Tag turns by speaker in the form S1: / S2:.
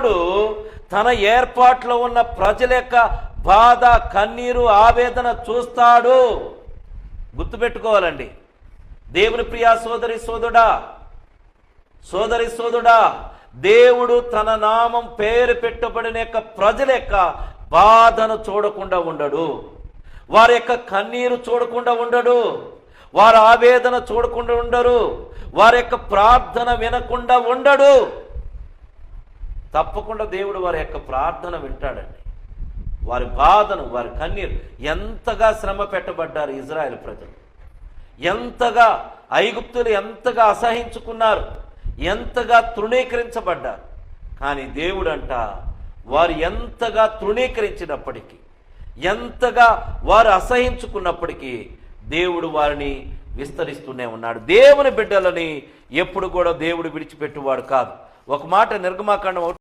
S1: దేవుడు తన ఏర్పాట్లో ఉన్న ప్రజల యొక్క బాధ కన్నీరు ఆవేదన చూస్తాడు. గుర్తుపెట్టుకోవాలండి. దేవుని ప్రియా సోదరి సోదరుడా సోదరి సోదరుడా దేవుడు తన నామం పేరు పెట్టబడిన యొక్క ప్రజల యొక్క బాధను చూడకుండా ఉండడు. వారి యొక్క కన్నీరు చూడకుండా ఉండడు. వారి ఆవేదన చూడకుండా ఉండరు. వారి యొక్క ప్రార్థన వినకుండా ఉండడు. తప్పకుండా దేవుడు వారి యొక్క ప్రార్థన వింటాడండి. వారి బాధను వారి కన్నీరు ఎంతగా శ్రమ పెట్టబడ్డారు ఇజ్రాయెల్ ప్రజలు. ఎంతగా ఐగుప్తులు ఎంతగా అసహించుకున్నారు ఎంతగా తృణీకరించబడ్డారు. కానీ దేవుడంట వారు ఎంతగా తృణీకరించినప్పటికీ ఎంతగా వారు అసహించుకున్నప్పటికీ దేవుడు వారిని విస్తరిస్తూనే ఉన్నాడు. దేవుని బిడ్డలని ఎప్పుడు కూడా దేవుడు విడిచిపెట్టువాడు కాదు. ఒక మాట నిర్గమాకాండం